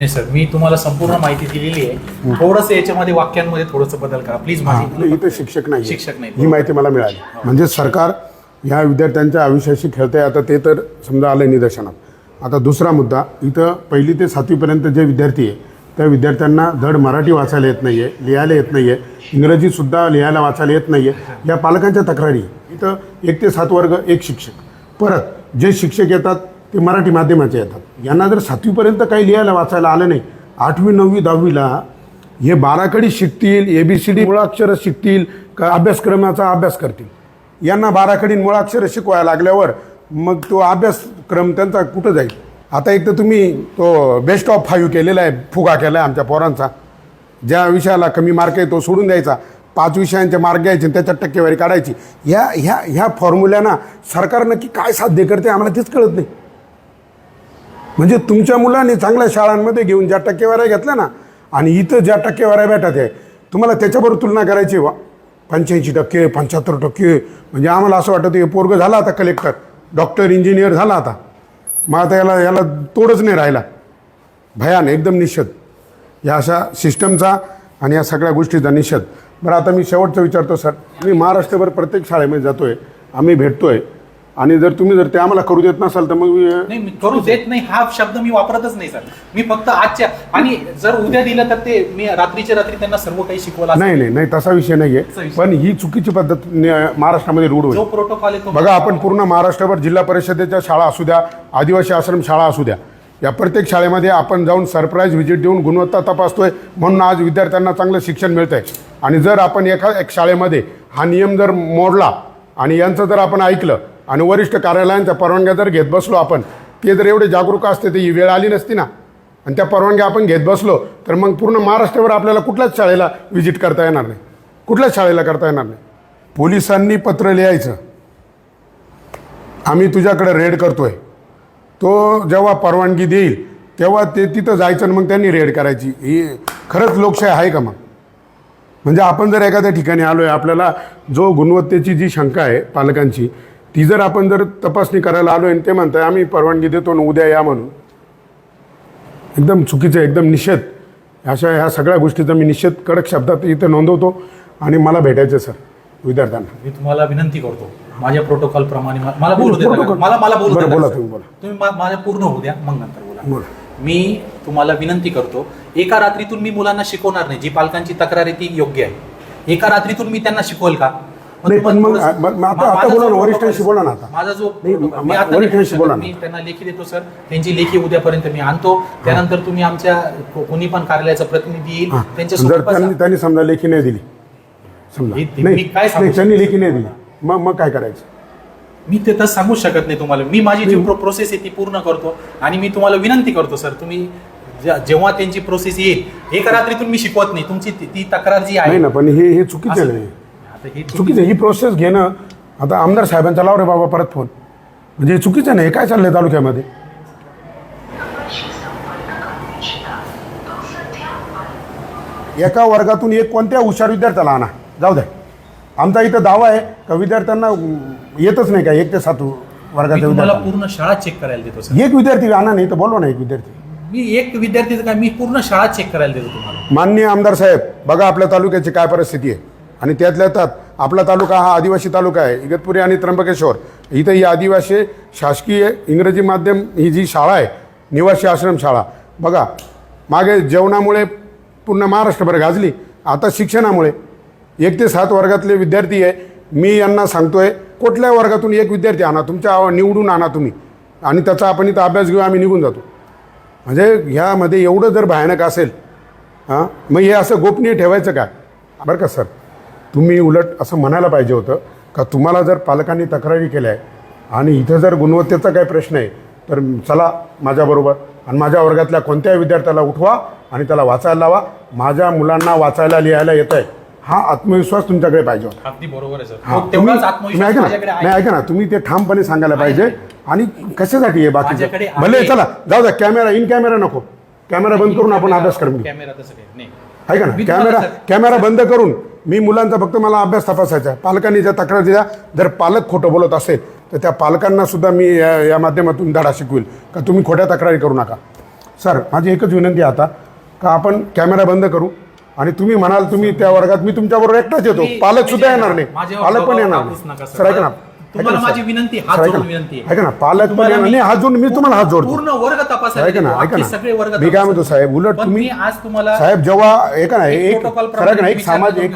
नाही सर मी तुम्हाला संपूर्ण माहिती दिलेली आहे. थोडंसं याच्यामध्ये वाक्यांमध्ये थोडंसं बदल करा. प्लीज हा, माझी इथं शिक्षक नाही शिक्षक नाही. ही माहिती मला मिळाली. म्हणजे सरकार ह्या विद्यार्थ्यांच्या आयुष्याशी खेळतंय. आता ते तर समजा आलं निदर्शनात. आता दुसरा मुद्दा इथं पहिली ते सातवीपर्यंत जे विद्यार्थी आहे त्या विद्यार्थ्यांना धड मराठी वाचायला येत नाही आहे लिहायला येत नाही आहे इंग्रजीसुद्धा लिहायला वाचायला येत नाही आहे या पालकांच्या तक्रारी. इथं एक ते सात वर्ग एक शिक्षक. परत जे शिक्षक येतात ते मराठी माध्यमाचे येतात. यांना जर सातवीपर्यंत काही लिहायला वाचायला आलं नाही आठवी नववी दहावीला हे बाराकडी शिकतील ए बी सी डी मुळाक्षरं शिकतील का अभ्यासक्रमाचा अभ्यास करतील? यांना बाराकडी मुळाक्षरं शिकवायला लागल्यावर मग तो अभ्यासक्रम त्यांचा कुठं जाईल? आता एक तर तुम्ही तो बेस्ट ऑफ फाईव्ह केलेला आहे फुगा केला आहे आमच्या पोरांचा. ज्या विषयाला कमी मार्क आहे तो सोडून द्यायचा. पाच विषयांचे मार्क घ्यायचे आणि त्याच्यात टक्केवारी काढायची. ह्या ह्या ह्या फॉर्म्युल्याना सरकार नक्की काय साध्य करते आम्हाला तेच कळत नाही. म्हणजे तुमच्या मुलांनी चांगल्या शाळांमध्ये घेऊन ज्या टक्केवाऱ्या घेतल्या ना आणि इथं ज्या टक्केवाऱ्या भेटत आहे तुम्हाला त्याच्याबरोबर तुलना करायची वा पंच्याऐंशी टक्के पंच्याहत्तर टक्के म्हणजे आम्हाला असं वाटतं हे पोरगं झाला आता कलेक्टर डॉक्टर इंजिनियर झाला आता. मग आता याला याला तोडच नाही राहिला. भयान एकदम निषेध. या अशा सिस्टमचा आणि या सगळ्या गोष्टीचा निषेध. बरं आता मी शेवटचं विचारतो सर. मी महाराष्ट्रभर प्रत्येक शाळेमध्ये जातो आहे आम्ही भेटतो आहे आणि जर तुम्ही जर ते आम्हाला करू देत नसाल तर मग नाही मी करू देत नाही. हा शब्द मी वापरतच नाही सर. मी फक्त आजच्या आणि जर उद्या दिलं तर ते मी रात्रीच्या रात्री त्यांना सर्व काही शिकवलं नाही नाही नाही तसा विषय नाही तसा आहे विषय. पण ही चुकीची पद्धत न- महाराष्ट्रामध्ये रूढ जो होईल प्रोटोकॉल आहे तो बघा आपण पूर्ण महाराष्ट्रभर जिल्हा परिषदेच्या शाळा असू द्या आदिवासी आश्रम शाळा असू द्या या प्रत्येक शाळेमध्ये आपण जाऊन सरप्राईज व्हिजिट देऊन गुणवत्ता तपासतोय म्हणून आज विद्यार्थ्यांना चांगलं शिक्षण मिळतं आहे आणि जर आपण एका एक शाळेमध्ये हा नियम जर मोडला आणि यांचं जर आपण ऐकलं आणि वरिष्ठ कार्यालयांच्या परवानग्या जर घेत बसलो आपण ते जर एवढे जागरूक असते तर ही वेळ आली नसती ना. आणि त्या परवानग्या आपण घेत बसलो तर मग पूर्ण महाराष्ट्रावर आपल्याला कुठल्याच शाळेला व्हिजिट करता येणार नाही. कुठल्याच शाळेला करता येणार नाही. पोलिसांनी पत्र लिहायचं. आम्ही तुझ्याकडे रेड करतोय. तो जेव्हा परवानगी देईल तेव्हा ते तिथं जायचं आणि मग त्यांनी रेड करायची. ही खरंच लोकशाही आहे का मग? म्हणजे आपण जर एखाद्या ठिकाणी आलो आहे आपल्याला जो गुणवत्तेची जी शंका आहे पालकांची ती जर आपण जर तपासणी करायला आलो आणि ते म्हणताय आम्ही परवानगी देतो आणि उद्या या म्हणून एकदम चुकीचं आहे, एकदम निषेध अशा ह्या सगळ्या गोष्टीचा मी निषेध कडक शब्दात इथं नोंदवतो आणि मला भेटायचं सर विद्यार्थ्यांना मी तुम्हाला विनंती करतो माझ्या प्रोटोकॉल प्रमाणे मला बोलू द्या. मला मला बोलू बरं, द्या बोला सर. तुम्ही, बोला. तुम्ही मा- माझ्या पूर्ण होऊ द्या मग नंतर बोला बोला. मी तुम्हाला विनंती करतो एका रात्रीतून मी मुलांना शिकवणार नाही जी पालकांची तक्रार आहे ती योग्य आहे एका रात्रीतून मी त्यांना शिकवल का नाही, पण मग- आता- आता बोला ना, वरिष्ठांशी बोला ना आता. माझा जो नाही, मी मा- आता वरिष्ठांशी बोलू. ना. मी त्यांना लेखी देतो सर. त्यांची लेखी उद्यापर्यंत मी आणतो. त्यानंतर तुम्ही आमच्या को- कोणी पण कार्यालयाचा प्रतिनिधी येईल. हां. त्यांच्यासोबत जर बसा. त्यांनी त्यांनी समजा लेखी नाही दिली. समजा. हे- हे नाही मी काय सांगू नाही, त्यांनी लेखी नाही दिली. मग मग काय करायचं? मी ते तर सांगूच शकत नाही तुम्हाला. मी माझी जी प्रोसेस आहे ती पूर्ण करतो आणि मी तुम्हाला विनंती करतो सर. तुम्ही जेव्हा त्यांची प्रोसेस येईल एका रात्रीतून मी शिकवत नाही. तुमची ती ती तक्रार जी नाही आहे ना पण हे हे चुकीचं असं- नाही हे चुकीचं ही प्रोसेस घेणं आता आमदार साहेबांचा लाव रे बाबा परत फोन म्हणजे हे चुकीचं नाही हे काय चाललंय तालुक्यामध्ये? एका वर्गातून एक कोणत्या हुशार विद्यार्थ्याला आणा? जाऊ द्या आमचा इथं दावा आहे का विद्यार्थ्यांना अं, येतच नाही का एक ते सात मी वर्गाच्या तुम्हाला विद्यार्थ्यांना? पूर्ण शाळा चेक करायला देतो सर. एक विद्यार्थी आणा नाही तर बोलवा ना एक विद्यार्थी. मी एक विद्यार्थीचं काय मी पूर्ण शाळा चेक करायला देतो तुम्हाला. माननीय आमदार साहेब बघा आपल्या तालुक्याची काय परिस्थिती आहे. आणि त्यातल्या त्यात आपला तालुका हा आदिवासी तालुका आहे इगतपुरी आणि त्र्यंबकेश्वर. इथं ही आदिवासी शासकीय इंग्रजी माध्यम ही जी शाळा आहे निवासी आश्रम शाळा. बघा मागे जेवणामुळे पूर्ण महाराष्ट्रभर गाजली आता शिक्षणामुळे. एक ते सात वर्गातले विद्यार्थी आहे मी यांना सांगतोय कुठल्या वर्गातून एक विद्यार्थी आणा तुमच्या निवडून आणा तुम्ही. आणि त्याचा आपण इथं अभ्यास घेऊ आम्ही निघून जातो. म्हणजे ह्यामध्ये एवढं जर भयानक असेल हां मग हे असं गोपनीय ठेवायचं काय बरं का सर? तुम्ही उलट असं म्हणायला पाहिजे होतं का तुम्हाला जर पालकांनी तक्रारी केल्या आहे आणि इथं जर गुणवत्तेचा काही प्रश्न आहे तर चला माझ्याबरोबर आणि माझ्या वर्गातल्या कोणत्याही विद्यार्थ्याला उठवा आणि त्याला वाचायला लावा. माझ्या मुलांना वाचायला लिहायला येत आहे. हा आत्मविश्वास तुमच्याकडे पाहिजे होता. अगदी बरोबर आहे सर. हा, तुम्ही ऐका ना. नाही ऐका ना. तुम्ही ते ठामपणे सांगायला पाहिजे. आणि कशासाठी आहे बाकी माझ्याकडे आहे. भले चला जाऊ द्या. कॅमेरा इन कॅमेरा नको. कॅमेरा बंद करून आपण अभ्यास करून नाही ऐका ना कॅमेरा कॅमेरा बंद करून मी मुलांचा फक्त मला अभ्यास तपासायचा आहे. पालकांनी ज्या तक्रार दिल्या जर पालक खोटं बोलत असेल तर त्या पालकांना सुद्धा मी या या माध्यमातून धडा शिकवेल. का तुम्ही खोट्या तक्रारी करू नका. सर माझी एकच विनंती आहे आता का आपण कॅमेरा बंद करू? आणि तुम्ही म्हणाल तुम्ही त्या वर्गात मी तुमच्याबरोबर एकटाच येतो. पालक सुद्धा येणार. नाही. पालक पण येणार नाही. सर ऐका ना. तुम्हाला माझी. विनंती हात जोडून. विनंती आहे. ऐका ना पालक नाही हात जोडून मी तुम्हाला हात जोडतो पूर्ण वर्ग तपासायला ऐका ना. ऐका सगळे वर्ग मी काय म्हणतो साहेब उलट तुम्ही आज तुम्हाला साहेब जेव्हा ऐका ना एक ऐका ना एक सामाजिक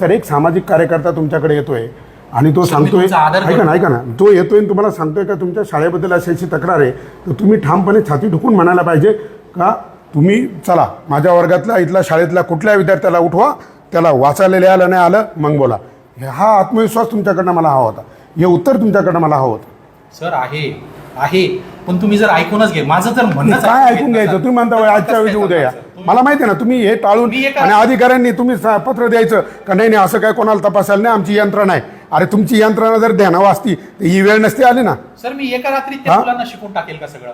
सर एक सामाजिक कार्यकर्ता तुमच्याकडे येतोय आणि तो सांगतोय ऐका ना. ऐका ना तो येतोय आणि तुम्हाला सांगतोय का तुमच्या शाळेबद्दल अशी अशी तक्रार आहे तर तुम्ही ठामपणे छाती ठोकून म्हणायला पाहिजे का तुम्ही चला माझ्या वर्गातला इथला शाळेतला कुठल्या विद्यार्थ्याला उठवा त्याला वाचायला लिहायला नाही आलं मग बोला हे- हा आत्मविश्वास तुमच्याकडनं मला हवा होता हे उत्तर तुमच्याकडनं मला हवं होतं. सर आहे. आहे. पण तुम्ही जर ऐकूनच घे. माझं जर म्हणणं काय ऐकून घ्यायचं? तुम्ही म्हणता "वय, आजच्या वेळी उद्या या. मला माहिती आहे ना तुम्ही हे टाळून मी एका- आणि अधिकाऱ्यांनी तुम्ही सा- पत्र द्यायचं. का नाही नाही असं काय कोणाला तपासायला नाही आमची यंत्रणा आहे. अरे तुमची यंत्रणा जर ध्यानावर असती तर ही वेळ नसती आली ना. सर मी एका रात्रीत त्या हा? मुलांना शिकून टाकेल का सगळं?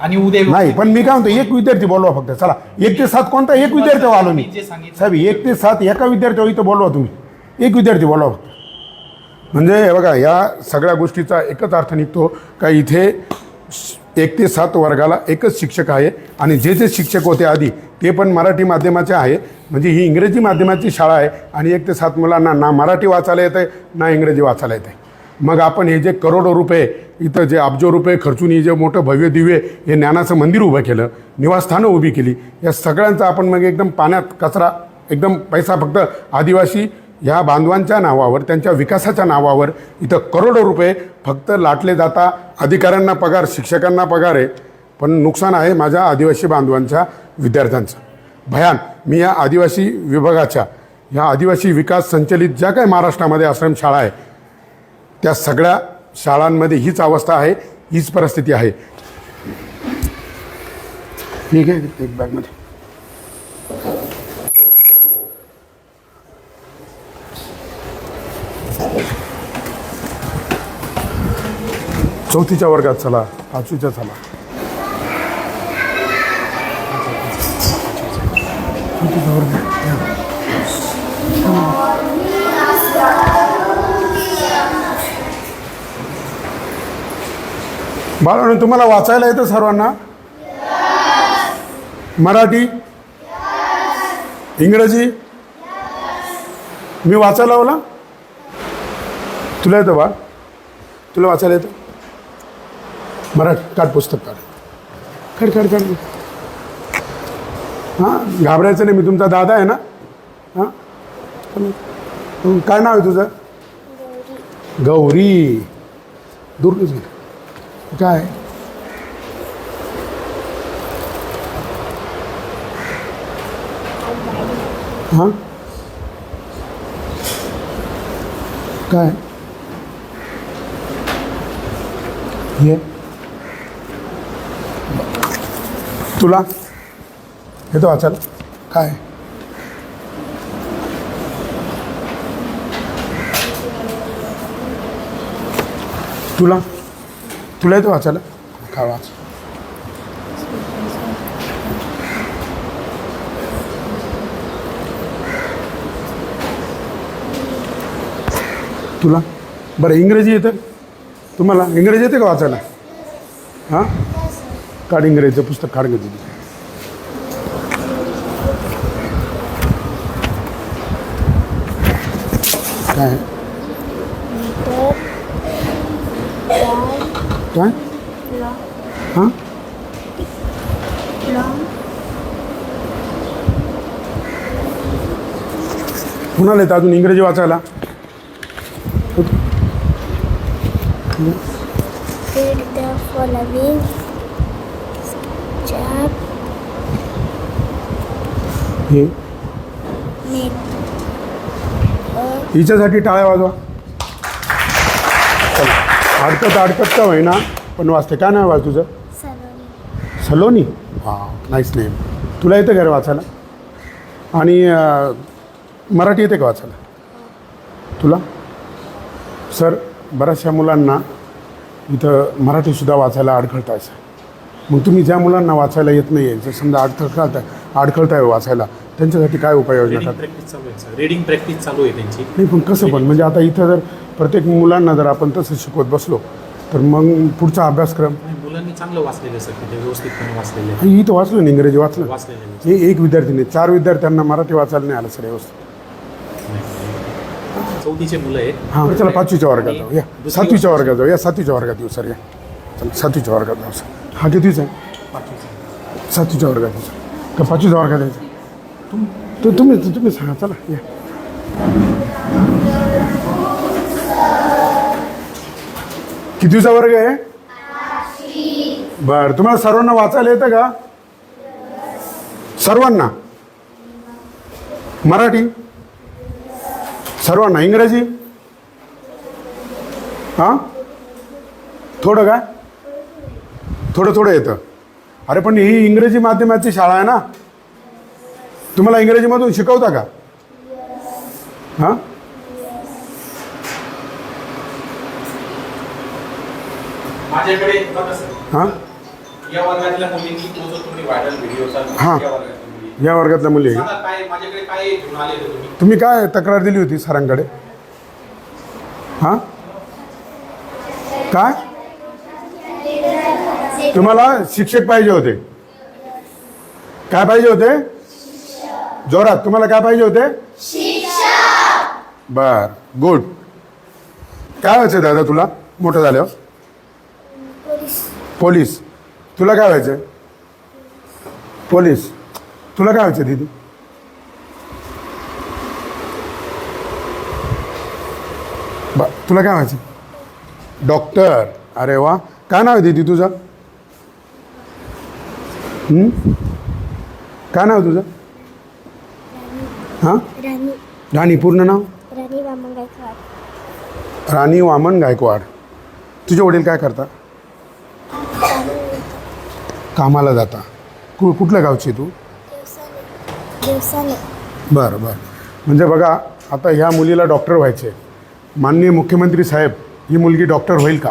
आणि उद्या नाही पण मी काय म्हणतो एक विद्यार्थी बोलवा फक्त. चला एक ते सात कोणता? एक विद्यार्थी आलो मी. जे सांगितलं- साहेब एक ते सात एका विद्यार्थी इथं बोलवा तुम्ही. एक विद्यार्थी बोलवा फक्त. म्हणजे हे बघा या सगळ्या गोष्टीचा एकच अर्थ निघतो का इथे एक ते सात वर्गाला एकच शिक्षक आहे आणि जे जे शिक्षक होते आधी ते पण मराठी माध्यमाचे आहे. म्हणजे ही इंग्रजी माध्यमाची शाळा आहे आणि एक ते सात मुलांना ना मराठी वाचायला येतं ना इंग्रजी वाचायला येते मग आपण हे जे करोडो रुपये इथं जे अब्जो रुपये खर्चून हे जे मोठं भव्य दिव्य हे ज्ञानाचं मंदिर उभं केलं निवासस्थानं उभी केली या सगळ्यांचा आपण मग एकदम पाण्यात कचरा एकदम पैसा फक्त आदिवासी ह्या बांधवांच्या नावावर त्यांच्या विकासाच्या नावावर इथं करोडो रुपये फक्त लाटले जाता. अधिकाऱ्यांना पगार शिक्षकांना पगार आहे पण नुकसान आहे माझ्या आदिवासी बांधवांच्या विद्यार्थ्यांचं. भयान मी या आदिवासी विभागाच्या ह्या आदिवासी विकास संचलित ज्या काही महाराष्ट्रामध्ये आश्रमशाळा आहे त्या सगळ्या शाळांमध्ये हीच अवस्था आहे हीच परिस्थिती आहे. ठीक आहे एक बॅगमध्ये चौथीच्या वर्गात चला पाचवीच्या चला. चौथीचा वर्ग तुम्हाला वाचायला येतं सर्वांना? मराठी? इंग्रजी? मी वाचायला लावला? तुला येतं बा? तुला वाचायला येतं? मराठ काढ पुस्तक काढ. काढ काढ काढ हां घाबरायचं नाही मी तुमचा दादा आहे ना? हां? काय नाव आहे तुझं? गौरी. दुर्गच काय? हां? काय? हे? तुला? येतो वाचाल काय? तुला? तुला येतो वाचायला काय वाच. तुला? बरं इंग्रजी येतं? तुम्हाला? इंग्रजी येते का वाचायला? हां? काढ इंग्रजीचं पुस्तक काढ घेतलं काय? काय? हां? कुणाला येतं अजून इंग्रजी वाचायला? Read the following हे. हिच्यासाठी टाळ्या वाजवा. चला. अडकत अडकत का होईना पण वाचते काय नाव वाच तुझं? सलोनी. हां नाईस नेम तुला येतं का रे वाचायला? आणि मराठी येते का वाचायला? तुला? सर बऱ्याचशा मुलांना इथं मराठीसुद्धा वाचायला अडखळतायचं मग तुम्ही ज्या मुलांना वाचायला येत नाही आहे जर समजा अडखळताय अडखळताय वाचायला. त्यांच्यासाठी काय उपाययोजना रिडिंग करतात? प्रॅक्टिस चालू आहे सर रिडिंग प्रॅक्टिस चालू आहे त्यांची. नाही पण कसं पण म्हणजे आता इथं जर प्रत्येक मुलांना जर आपण तसं शिकवत बसलो तर मग पुढचा अभ्यासक्रम? आणि मुलांनी चांगलं वाचलेलं आहे सर तिथे व्यवस्थितपणे वाचलेलं आहे. हे इथं वाचलं ना इंग्रजी वाचलं. वाचलेलं आहे हे एक विद्यार्थीने चार विद्यार्थ्यांना मराठी वाचायला नाही आलं सर व्यवस्थित. चौथीचे मुलं आहेत. हां चला पाचवीच्या वर्गात जाऊ या. दुसरी सातवीच्या वर्गात जाऊ या सातवीच्या वर्गात येऊ सर या. चला सातवीच्या वर्गात जाऊ सर हा कितीचा आहे? पाचवीचे. सातवीच्या वर्गात येऊ सर का पाचवीच्या वर्गात यायचं तुम तु- तुम्ही तुम्ही सांगा चला या. कितवीचा वर्ग आहे? बर तुम्हाला सर्वांना वाचायला येतं का? सर्वांना? मराठी? सर्वांना? इंग्रजी? हां? थोडं काय थोडं थोडं येतं. अरे पण ही इंग्रजी माध्यमाची शाळा आहे ना? तुम्हाला इंग्रजीमधून शिकवता का? हां? हां? हां. या वर्गातल्या मुली. तुम्ही काय तक्रार दिली होती सरांकडे? हां? काय? तुम्हाला शिक्षक पाहिजे होते. काय पाहिजे होते? जोरात तुम्हाला काय पाहिजे होते? बर गुड. काय व्हायचं दादा तुला? मोठं झाल्यावर? पोलीस. पोलीस. तुला काय व्हायचं पोलीस. तुला काय व्हायचं दीदी? बा तुला काय व्हायचं डॉक्टर. अरे वा. काय नाव आहे दीदी तुझं? काय नाव तुझं? हां? राणी. राणी पूर्ण नाव? राणी वामन गायकवाड. राणी वामन गायकवाड. तुझे वडील काय करतात कामाला जाता. कु कुठल्या गावची तू? बरं बरं. म्हणजे बघा आता ह्या मुलीला डॉक्टर व्हायचे. माननीय मुख्यमंत्री साहेब ही मुलगी डॉक्टर होईल का?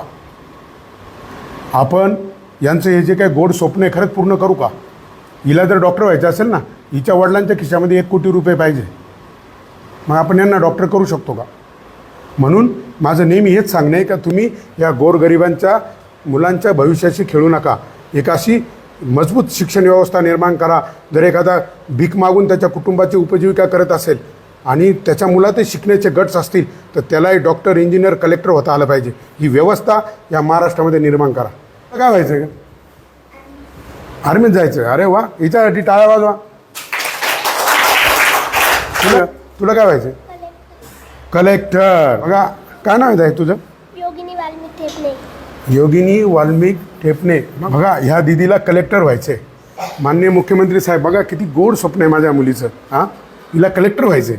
आपण यांचं हे जे काही गोड स्वप्न आहे खरंच पूर्ण करू का? हिला जर डॉक्टर व्हायचं असेल ना हिच्या वडिलांच्या खिशामध्ये एक कोटी रुपये पाहिजे. मग आपण यांना डॉक्टर करू शकतो का? म्हणून माझं नेहमी हेच सांगणं आहे का तुम्ही या गोरगरिबांच्या मुलांच्या भविष्याशी खेळू नका. एक अशी मजबूत शिक्षण व्यवस्था निर्माण करा. जर एखादा भीक मागून त्याच्या कुटुंबाची उपजीविका करत असेल आणि त्याच्या मुलातही शिकण्याचे गट्स असतील तर त्यालाही डॉक्टर इंजिनियर कलेक्टर होता आलं पाहिजे. ही व्यवस्था या महाराष्ट्रामध्ये निर्माण करा. काय व्हायचं? का आर्मीत जायचं. अरे वा हिच्यासाठी टाळ्या वाजवा. तुला तुला काय व्हायचं? कलेक्टर बघा काय नाव आहे तुझं? योगिनी वाल्मिक ठेपणे. योगिनी वाल्मिक ठेपणे. बघा ह्या दिदीला कलेक्टर व्हायचे माननीय मुख्यमंत्री साहेब बघा किती गोड स्वप्न आहे माझ्या मुलीचं हां? हिला कलेक्टर व्हायचे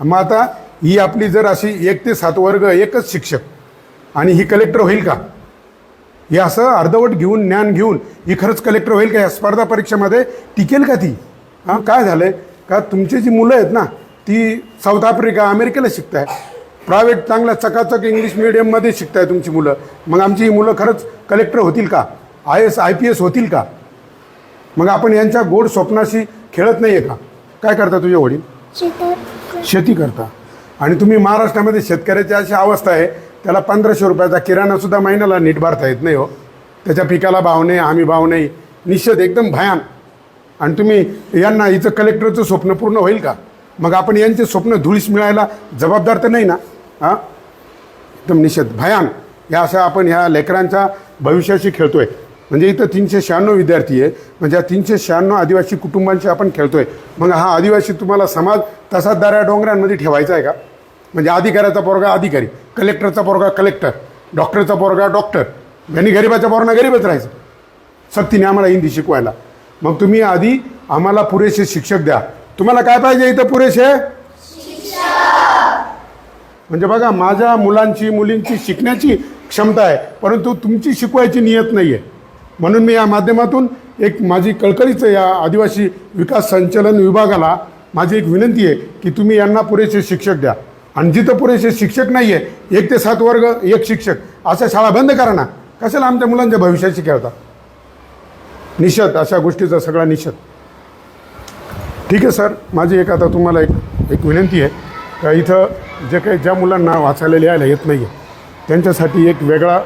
मग आता ही आपली जर अशी एक ते सात वर्ग एकच शिक्षक आणि ही कलेक्टर होईल का? हे असं अर्धवट घेऊन ज्ञान घेऊन ही खरंच कलेक्टर होईल का या स्पर्धा परीक्षेमध्ये? टिकेल का ती? हां काय झालं आहे का तुमची जी मुलं आहेत ना ती साऊथ आफ्रिका अमेरिकेला शिकताय प्रायव्हेट चांगल्या चकाचक इंग्लिश मिडियममध्ये शिकताय तुमची मुलं. मग आमची ही मुलं खरंच कलेक्टर होतील का? I S I P S होतील का? मग आपण यांच्या गोड स्वप्नाशी खेळत नाही आहे का? काय करता तुझे वडील? शेती करता. आणि तुम्ही महाराष्ट्रामध्ये शेतकऱ्याची अशी अवस्था आहे त्याला पंधराशे रुपयाचा किराणासुद्धा महिन्याला नीट भरता येत नाही हो. त्याच्या पिकाला भाव नाही हमी भाव नाही. निश्चित एकदम भयान. आणि तुम्ही यांना हिचं कलेक्टरचं स्वप्न पूर्ण होईल का? मग आपण यांचे स्वप्न धुळीस मिळायला जबाबदार तर नाही ना? हां? एकदम निषेध भयान. या अशा आपण ह्या लेकरांच्या भविष्याशी खेळतोय. म्हणजे इथं तीनशे शहाण्णव विद्यार्थी आहे. म्हणजे या तीनशे शहाण्णव आदिवासी कुटुंबांशी आपण खेळतोय. मग हा आदिवासी तुम्हाला समाज तसाच दाऱ्या डोंगरांमध्ये ठेवायचा आहे का? म्हणजे अधिकाऱ्याचा पोरगा अधिकारी कलेक्टरचा पोरगा कलेक्टर डॉक्टरचा पोरगा डॉक्टर. यांनी गरीबाच्या पोरांना गरीबच राहायचं. सक्तीने आम्हाला हिंदी शिकवायला. मग तुम्ही आधी आम्हाला पुरेसे शिक्षक द्या. तुम्हाला काय पाहिजे इथं पुरेसे? म्हणजे बघा माझ्या मुलांची मुलींची शिकण्याची क्षमता आहे परंतु तुमची शिकवायची नियत नाही आहे म्हणून मी या माध्यमातून एक माझी कळकळीचं या आदिवासी विकास संचलन विभागाला माझी एक विनंती आहे की तुम्ही यांना पुरेसे शिक्षक द्या. आणि जिथं पुरेसे शिक्षक नाही आहे एक ते सात वर्ग एक शिक्षक अशा शाळा बंद करा ना. कशाला आमच्या मुलांच्या भविष्याशी खेळता निषेध अशा गोष्टीचा सगळा निषेध. ठीक आहे सर. माझी एक आता तुम्हाला एक एक विनंती आहे. का इथं जे काही ज्या मुलांना वाचायला लिहायला येत नाही आहे त्यांच्यासाठी एक वेगळा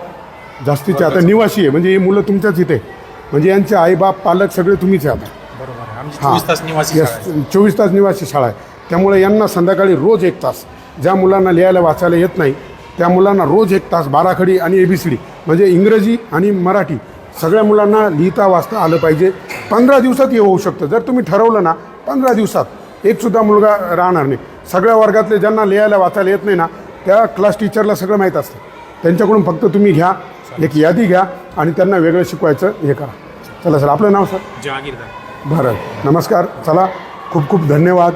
जास्तीचे आता निवासी आहे. म्हणजे ही मुलं तुमच्याच इथे. म्हणजे यांचे आईबाप पालक सगळे तुम्हीच आहे आता. बरोबर हां. चोवीस तास निवासी. चोवीस तास निवासी शाळा आहे. त्यामुळे यांना संध्याकाळी रोज एक तास. ज्या मुलांना लिहायला वाचायला येत नाही त्या मुलांना रोज एक तास बाराखडी आणि ए बी सी डी म्हणजे इंग्रजी आणि मराठी सगळ्या मुलांना लिहिता वाचता आलं पाहिजे. पंधरा दिवसात हे होऊ शकतं. जर तुम्ही ठरवलं ना पंधरा दिवसात. एकसुद्धा मुलगा राहणार नाही. सगळ्या वर्गातले ज्यांना लिहायला वाचायला येत नाही ना त्या क्लास टीचरला सगळं माहीत असतं. त्यांच्याकडून फक्त तुम्ही घ्या एक यादी घ्या आणि त्यांना वेगळं शिकवायचं हे करा. चला सर आपलं नाव सर? जहागीरदार बरं. नमस्कार. चला खूप खूप धन्यवाद.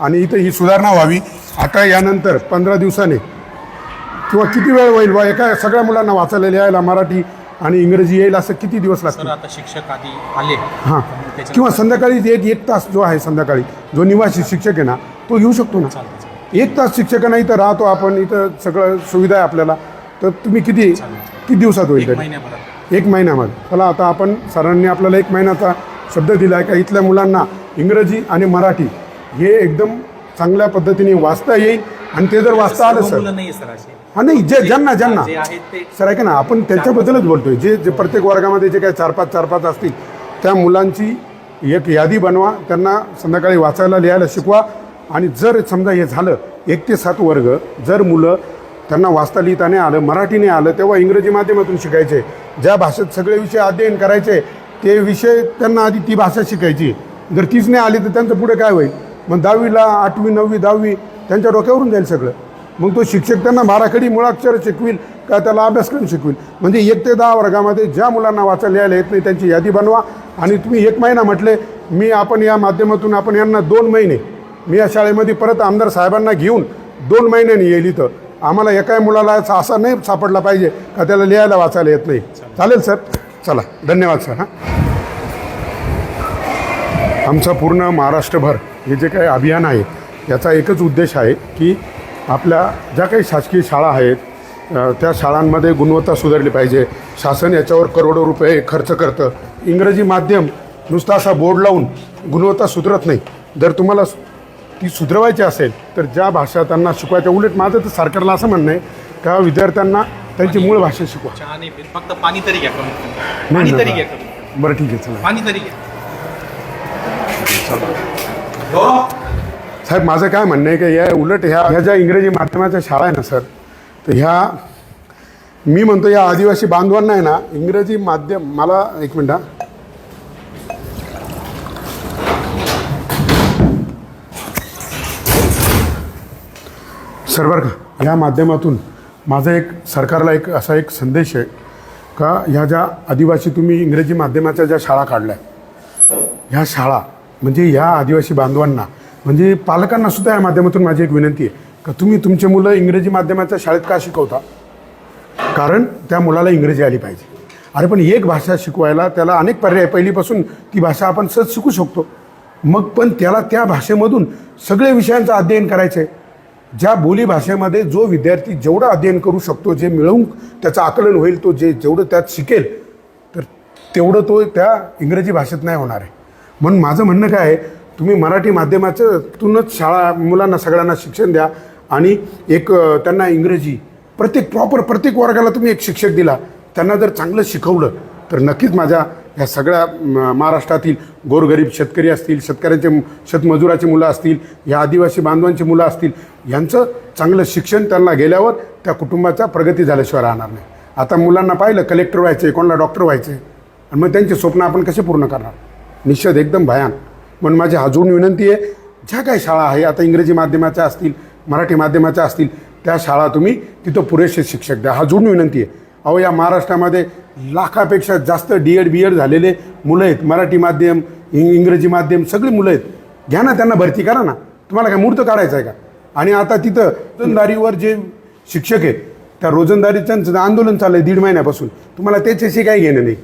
आणि इथं ही सुधारणा व्हावी. आता यानंतर पंधरा दिवसाने किंवा किती वेळ होईल बा एका सगळ्या मुलांना वाचायला लिहायला मराठी आणि इंग्रजी येईल असं किती दिवस सर लागतील आता शिक्षक आधी आले. हां. किंवा संध्याकाळी एक एक तास जो आहे संध्याकाळी जो निवासी शिक्षक आहे ना तो घेऊ शकतो ना. एक तास शिक्षकांना इथं राहतो आपण इथं सगळं सुविधा आहे आपल्याला. तर तुम्ही किती किती दिवसात होईल तरी? एक महिन्यामध्ये चला आता आपण सरांनी आपल्याला एक महिन्याचा शब्द दिला आहे का? इथल्या मुलांना इंग्रजी आणि मराठी हे एकदम चांगल्या पद्धतीने वाचता येईल आणि ते जर वाचता आलं सर. मुलं नाही सर असे. हा नाही जे ज्यांना ज्यांना. जे आहेत ते सर ऐका ना आपण त्यांच्याबद्दलच बोलतोय. जे जे प्रत्येक वर्गामध्ये जे काही चार पाच चार पाच असतील त्या मुलांची एक यादी बनवा त्यांना संध्याकाळी वाचायला लिहायला शिकवा. आणि जर समजा हे झालं एक ते सात वर्ग जर मुलं त्यांना वाचता लिहिता नाही आलं मराठी नाही आलं तेव्हा इंग्रजी माध्यमातून शिकायचे ज्या भाषेत सगळे विषय अध्ययन करायचे ते विषय त्यांना आधी ती भाषा शिकायची. जर तीच नाही आली तर त्यांचं पुढे काय होईल? मग दहावीला आठवी नववी दहावी त्यांच्या डोक्यावरून जाईल सगळं. मग तो शिक्षक त्यांना बाराखडी मुळाक्षर शिकवील का त्याला अभ्यासक्रम शिकवील? म्हणजे एक ते दहा वर्गामध्ये ज्या मुलांना वाचायला लिहायला येत नाही त्यांची यादी बनवा आणि तुम्ही एक महिना म्हटले मी आपण या माध्यमातून आपण यांना दोन महिने मी या शाळेमध्ये परत आमदार साहेबांना घेऊन दोन महिन्यांनी येईल इथं. आम्हाला एकाही मुलाला असा नाही सापडला पाहिजे का त्याला लिहायला वाचायला येत नाही. चालेल सर. चला. धन्यवाद सर हां. आमचा पूर्ण महाराष्ट्रभर हे जे काही अभियान आहे याचा एकच उद्देश आहे की आपल्या ज्या काही शासकीय शाळा आहेत त्या शाळांमध्ये गुणवत्ता सुधारली पाहिजे. शासन याच्यावर करोडो रुपये खर्च करतं. इंग्रजी माध्यम नुसता असा बोर्ड लावून गुणवत्ता सुधारत नाही. जर तुम्हाला ती सुधरवायची असेल तर ज्या भाषा त्यांना शिकवायच्या उलट माझं तर सरकारला असं म्हणणं आहे का विद्यार्थ्यांना त्यांची मूळ भाषा शिकवा. फक्त पाणी तरी घ्या. नाही, कमी. बरं ठीक आहे चला. पाणी तरी घ्या. साहेब माझं काय म्हणणं आहे की या उलट ह्या ह्या ज्या इंग्रजी माध्यमाच्या शाळा आहे ना सर तर ह्या मी म्हणतो या आदिवासी बांधवांना आहे ना इंग्रजी माध्यम मला एक मिनिट हा. सर बरं का ह्या माध्यमातून माझा एक सरकारला एक असा एक संदेश आहे का ह्या ज्या आदिवासी तुम्ही इंग्रजी माध्यमाच्या ज्या शाळा काढल्या ह्या शाळा म्हणजे ह्या आदिवासी बांधवांना म्हणजे पालकांना सुद्धा या माध्यमातून माझी एक विनंती आहे का तुम्ही तुमचे मुलं इंग्रजी माध्यमाच्या शाळेत का शिकवता? कारण त्या मुलाला इंग्रजी आली पाहिजे. अरे पण एक भाषा शिकवायला त्याला अनेक पर्याय पहिलीपासून ती भाषा आपण सहज शिकू शकतो. मग पण त्याला त्या भाषेमधून सगळे विषयांचं अध्ययन करायचं आहे ज्या बोलीभाषेमध्ये जो विद्यार्थी जेवढं अध्ययन करू शकतो जे मिळवून त्याचं आकलन होईल तो जे जेवढं त्यात शिकेल तर तेवढं तो त्या इंग्रजी भाषेत नाही होणार आहे. म्हणून माझं म्हणणं काय आहे तुम्ही मराठी माध्यमाच्यातूनच शाळा मुलांना सगळ्यांना शिक्षण द्या आणि एक त्यांना इंग्रजी प्रत्येक प्रॉपर प्रत्येक वर्गाला तुम्ही एक शिक्षक दिला त्यांना जर चांगलं शिकवलं तर नक्कीच माझ्या ह्या सगळ्या म, महाराष्ट्रातील गोरगरीब शेतकरी असतील शेतकऱ्यांचे शेतमजुराची मुलं असतील या आदिवासी बांधवांची मुलं असतील यांचं चांगलं शिक्षण त्यांना गेल्यावर त्या कुटुंबाचा प्रगती झाल्याशिवाय राहणार नाही. आता मुलांना पाहिलं कलेक्टर व्हायचे कोणाला डॉक्टर व्हायचे आणि मग त्यांचे स्वप्न आपण कसे पूर्ण करणार? निषेध एकदम भयान. म्हणून माझी अजून विनंती आहे ज्या काही शाळा आहे आता इंग्रजी माध्यमाच्या असतील मराठी माध्यमाच्या असतील त्या शाळा तुम्ही तिथं पुरेसे शिक्षक द्या. अजून विनंती आहे. अहो या महाराष्ट्रामध्ये लाखापेक्षा जास्त डी एड बी एड झालेले मुलं आहेत. मराठी माध्यम इंग्रजी माध्यम सगळी मुलं आहेत. घ्या ना त्यांना भरती करा ना. तुम्हाला काय मूर्त काढायचं आहे का? आणि आता तिथं रोजंदारीवर जे शिक्षक आहेत त्या रोजंदारीचं आंदोलन चाललं आहे दीड महिन्यापासून. तुम्हाला त्याच्याशी काही घेणं नाही.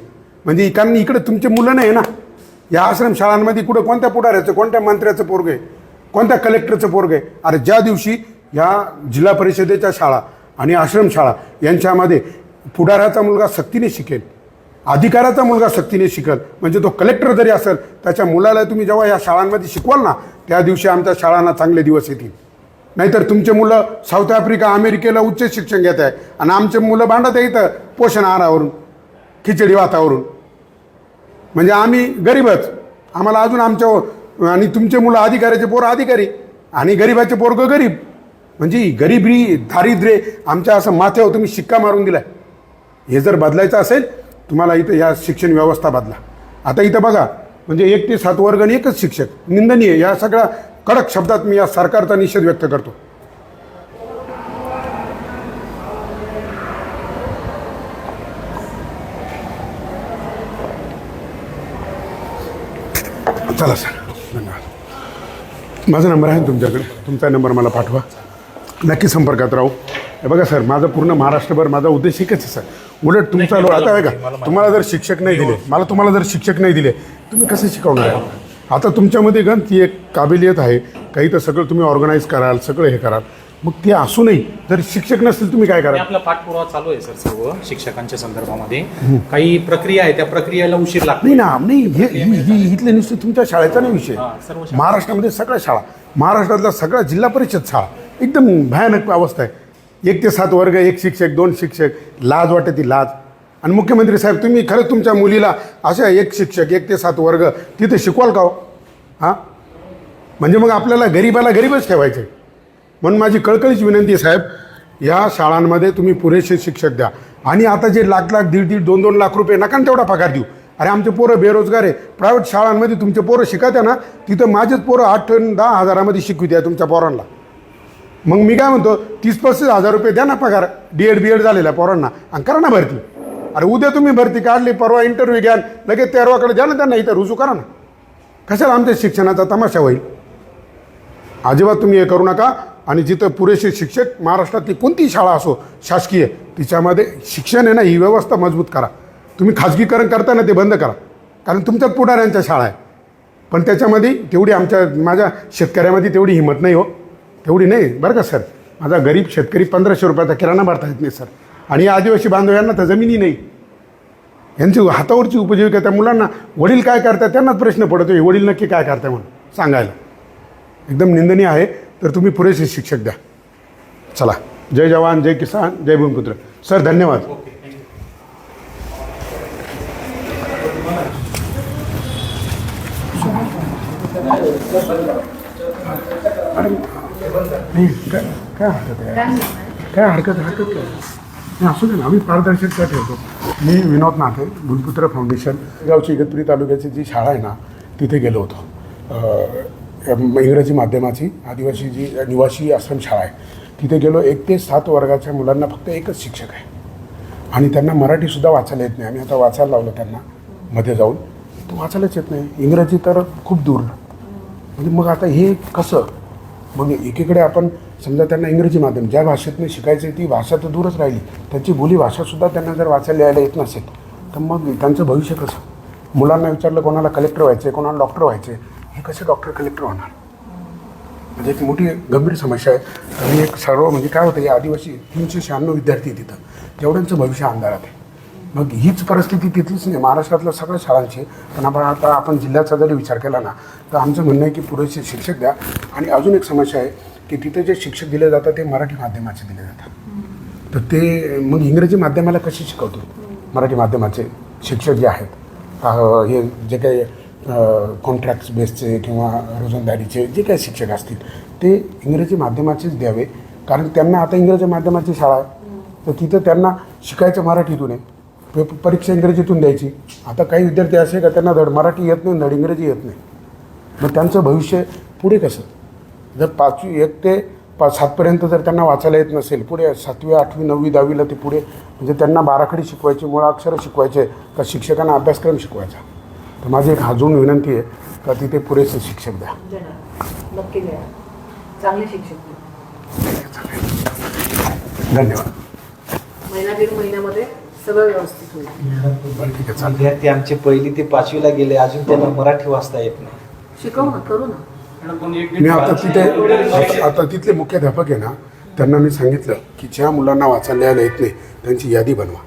म्हणजे कारण इकडे तुमचे मुलं नाही ना. या आश्रम शाळांमध्ये कुठं कोणत्या पुढाऱ्याचं कोणत्या मंत्र्याचं पोरग आहे? कोणत्या कलेक्टरचं पोरग आहे? अरे ज्या दिवशी ह्या जिल्हा परिषदेच्या शाळा आणि आश्रमशाळा यांच्यामध्ये पुढाऱ्याचा मुलगा सक्तीने शिकेल अधिकाराचा मुलगा सक्तीने शिकेल म्हणजे तो कलेक्टर जरी असेल त्याच्या मुलाला तुम्ही जेव्हा या शाळांमध्ये शिकवाल ना त्या दिवशी आमच्या शाळांना चांगले दिवस येतील. नाहीतर तुमचे मुलं साऊथ आफ्रिका अमेरिकेला उच्च शिक्षण घेत आहे आणि आमचे मुलं भांडत आहे इथं पोषण आहारावरून खिचडी भातावरून. म्हणजे आम्ही गरीबच. आम्हाला अजून आमच्या आणि तुमचे मुलं अधिकाऱ्याचे पोरं अधिकारी आणि गरिबाचे पोरगं गरीब. म्हणजे गरिबी दारिद्र्य आमच्या असं माथ्यावर तुम्ही शिक्का मारून दिलाय. हे जर बदलायचं असेल तुम्हाला इथं या शिक्षण व्यवस्था बदला. आता इथं बघा म्हणजे एक ते सात वर्ग आणि एकच शिक्षक. निंदनीय. या सगळ्या कडक शब्दात मी या सरकारचा निषेध व्यक्त करतो. चला सर धन्यवाद. माझा नंबर आहे ना तुमच्याकडे? तुमचा नंबर मला पाठवा. नक्की संपर्कात राहू. हे बघा सर माझं पूर्ण महाराष्ट्रभर माझा उद्देश एकच आहे सर. उलट तुमचा लो आता आहे का? तुम्हाला जर शिक्षक नाही दिले मला तुम्हाला जर शिक्षक नाही दिले तुम्ही कसं शिकवणार? आहे आता तुमच्यामध्ये गण ती एक काबिलियत आहे. काही तर सगळं तुम्ही ऑर्गनाईज कराल सगळं हे कराल. मग ते असूनही जर शिक्षक नसतील तुम्ही काय कराल? आपला पाठपुरावा चालू आहे सर सर्व शिक्षकांच्या संदर्भामध्ये. काही प्रक्रिया आहे त्या प्रक्रियेला उशीर लागतो. नाही ना नाही हे ही ही इथले नुसते तुमच्या शाळेचा नाही विषय. सर्व शाळा. महाराष्ट्रामध्ये सगळ्या शाळा महाराष्ट्रातल्या सगळ्या जिल्हा परिषद शाळा एकदम भयानक अवस्था आहे. एक ते सात वर्ग एक शिक्षक दोन शिक्षक लाज वाटते ती लाज. आणि मुख्यमंत्री साहेब तुम्ही खरंच तुमच्या मुलीला अशा एक शिक्षक एक ते सात वर्ग तिथे शिकवाल का हो? हां? म्हणजे मग आपल्याला गरीबाला गरीबच ठेवायचे म्हणून माझी कळकळीची विनंती आहे साहेब या शाळांमध्ये तुम्ही पुरेसे शिक्षक द्या. आणि आता जे लाख लाख दीड दीड दोन दोन लाख रुपये नका ना तेवढा पगार देऊ. अरे आमचे पोरं बेरोजगार आहे. प्रायव्हेट शाळांमध्ये तुमचे पोरं शिकत आहे ना तिथं माझेच पोरं आठ दहा हजारामध्ये शिकवू द्या तुमच्या पोरांना. मग मी काय म्हणतो तीस पस्तीस हजार रुपये द्या ना पगार. डी एड बी एड झालेल्या पोरांना. आणि करा ना भरती. अरे उद्या तुम्ही भरती काढली परवा इंटरव्ह्यू घ्या लगेच तेरवाकडे द्या ना त्यांना इथं रुजू करा ना. कशाला आमच्या शिक्षणाचा तमाशा होईल? अजिबात तुम्ही हे करू नका. आणि जिथं पुरेसे शिक्षक महाराष्ट्रातली कोणतीही शाळा असो शासकीय तिच्यामध्ये शिक्षण आहे ना ही व्यवस्था मजबूत करा. तुम्ही खाजगीकरण करताना ते बंद करा. कारण तुमच्यात पुढाऱ्यांच्या शाळा आहे. पण त्याच्यामध्ये तेवढी आमच्या माझ्या शेतकऱ्यामध्ये तेवढी हिंमत नाही हो. तेवढी नाही बरं का सर? माझा गरीब शेतकरी पंधराशे रुपयाचा किराणा भरता येत नाही सर. आणि या आदिवासी बांधवांना तर जमिनी नाही. यांची हातावरची उपजीविका त्या मुलांना वडील काय करतात त्यांनाच प्रश्न पडतो हे वडील नक्की काय करताय म्हणून सांगायला. एकदम निंदनीय आहे. तर तुम्ही पुरेसे शिक्षक द्या. चला. जय जवान जय किसान जय भूमिपुत्र. सर धन्यवाद. नाही काय काय हरकत आहे? काय हरकत हरकत काय? नाही असू दे ना आम्ही पारदर्शकता ठेवतो. मी विनोद नाथे भूलपुत्र फाउंडेशन गावची इगतपुरी तालुक्याची जी शाळा आहे ना तिथे गेलो होतो. इंग्रजी माध्यमाची आदिवासी जी निवासी आश्रमशाळा आहे तिथे गेलो एक ते सात वर्गाच्या मुलांना फक्त एकच शिक्षक आहे. आणि त्यांना मराठीसुद्धा वाचायला येत नाही. आम्ही आता वाचायला लावलं त्यांना मध्ये जाऊन. तर वाचायलाच येत नाही. इंग्रजी तर खूप दूर. म्हणजे मग आता हे कसं? मग एकीकडे आपण समजा त्यांना इंग्रजी माध्यम ज्या भाषेतनं शिकायचं ती भाषा तर दूरच राहिली. त्यांची बोली भाषासुद्धा त्यांना जर वाचायला लिहायला येत नसेल तर मग त्यांचं भविष्य कसं? मुलांना विचारलं कोणाला कलेक्टर व्हायचं आहे कोणाला डॉक्टर व्हायचं आहे हे कसं डॉक्टर कलेक्टर होणार? म्हणजे एक मोठी गंभीर समस्या आहे. आणि एक सर्व म्हणजे काय होतं या आदिवासी तीनशे शहाण्णव विद्यार्थी तिथं. तेवढ्यांचं भविष्य अंधारात आहे. मग हीच परिस्थिती तिथलीच नाही. महाराष्ट्रातल्या सगळ्या शाळांची. पण आपण आता आपण जिल्ह्याचा जरी विचार केला ना तर आमचं म्हणणं आहे की पुरेसे शिक्षक द्या. आणि अजून एक समस्या आहे की तिथे जे शिक्षक दिले जातात ते मराठी माध्यमाचे दिले जातात. तर ते मग इंग्रजी माध्यमाला कसे शिकवतो मराठी माध्यमाचे शिक्षक जे आहेत हे जे काही कॉन्ट्रॅक्ट्स बेसचे किंवा रोजंदारीचे जे काही शिक्षक असतील ते इंग्रजी माध्यमाचेच द्यावे. कारण त्यांना आता इंग्रजी माध्यमाची शाळा आहे. तर तिथं त्यांना शिकायचं मराठीतून आहे. पे- परीक्षा इंग्रजीतून द्यायची. आता काही विद्यार्थी असे का त्यांना धड मराठी येत नाही धड इंग्रजी येत नाही. मग त्यांचं भविष्य पुढे कसं? जर पाचवी एक ते पाच सातपर्यंत जर त्यांना वाचायला येत नसेल पुढे सातवी आठवी नववी दहावीला ते पुढे म्हणजे त्यांना बाराखडी शिकवायची मुळाक्षरं शिकवायचे का शिक्षकांना अभ्यासक्रम शिकवायचा. तर माझी एक अजून विनंती आहे का तिथे पुरेसे शिक्षक द्या. नक्की देणार. चांगले शिक्षक धन्यवाद. महिना दीड महिन्यामध्ये सगळं व्यवस्थित होईल. बरं ठीक आहे चालेल विद्यार्थी आमचे पहिली ते पाचवीला गेले अजून त्यांना मराठी वाचता येत नाही. शिकवू ना करू ना. मी आता तिथे आता आता तिथले मुख्याध्यापक आहे ना त्यांना मी सांगितलं की ज्या मुलांना वाचायला येत नाही त्यांची यादी बनवा.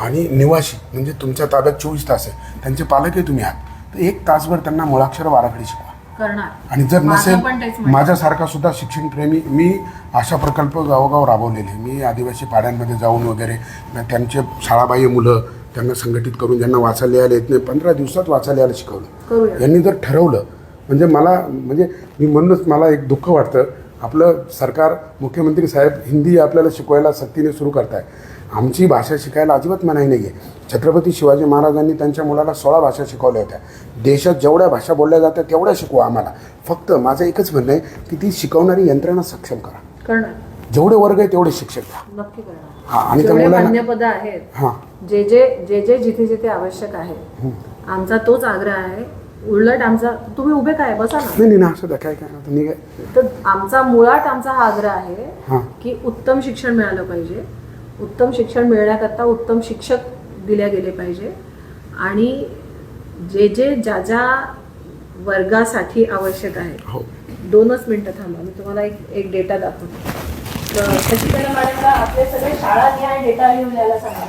आणि निवासी म्हणजे तुमच्या ताब्यात चोवीस तास आहे त्यांचे पालकही तुम्ही आहात. तर एक तासभर त्यांना मुळाक्षर बाराखडी शिकवा. करणार. आणि जर माझं पण तेच नसेल म्हणणं. माझ्यासारखा सुद्धा शिक्षणप्रेमी मी अशा प्रकल्प गावोगाव राबवलेले. मी आदिवासी पाड्यांमध्ये जाऊन वगैरे न त्यांचे शाळाबाह्य मुलं त्यांना संघटित करून ज्यांना वाचायला लिहायला येत नाही पंधरा दिवसात वाचायला लिहायला शिकवलं. करूया. यांनी जर ठरवलं म्हणजे मला म्हणजे मी म्हणूनच मला एक दुःख वाटतं आपलं सरकार मुख्यमंत्री साहेब हिंदी आपल्याला शिकवायला सक्तीने सुरू करताय. आमची भाषा शिकायला अजिबात मनाई नाही आहे छत्रपती शिवाजी महाराजांनी त्यांच्या मुलाला सोळा भाषा शिकवल्या होत्या. देशात जेवढ्या भाषा बोलल्या जातात तेवढ्या शिकवा आम्हाला. फक्त माझं एकच म्हणणं आहे की ती शिकवणारी यंत्रणा सक्षम करा. जेवढे वर्ग आहे तेवढे शिक्षक द्या. हा आणि त्या मुलांना आहेत हां. जे जे जे जे जिथे जिथे आवश्यक आहे आमचा तोच आग्रह आहे उलट आमचा तुम्ही उभे काय? बसा ना. नाही नाही नाही, असं काय काय निघाय तर आमचा मुळात आमचा हा आग्रह आहे हां. की उत्तम शिक्षण मिळालं पाहिजे. उत्तम शिक्षण मिळण्याकरता उत्तम शिक्षक दिले गेले पाहिजे. आणि जे जे ज्या ज्या वर्गासाठी आवश्यक आहे. हो. दोनच मिनिटं थांबा मी तुम्हाला एक एक डेटा दाखवतो. तर मॅडमला आपले सगळे शाळा निहाय डेटा लिहून द्यायला सांगा.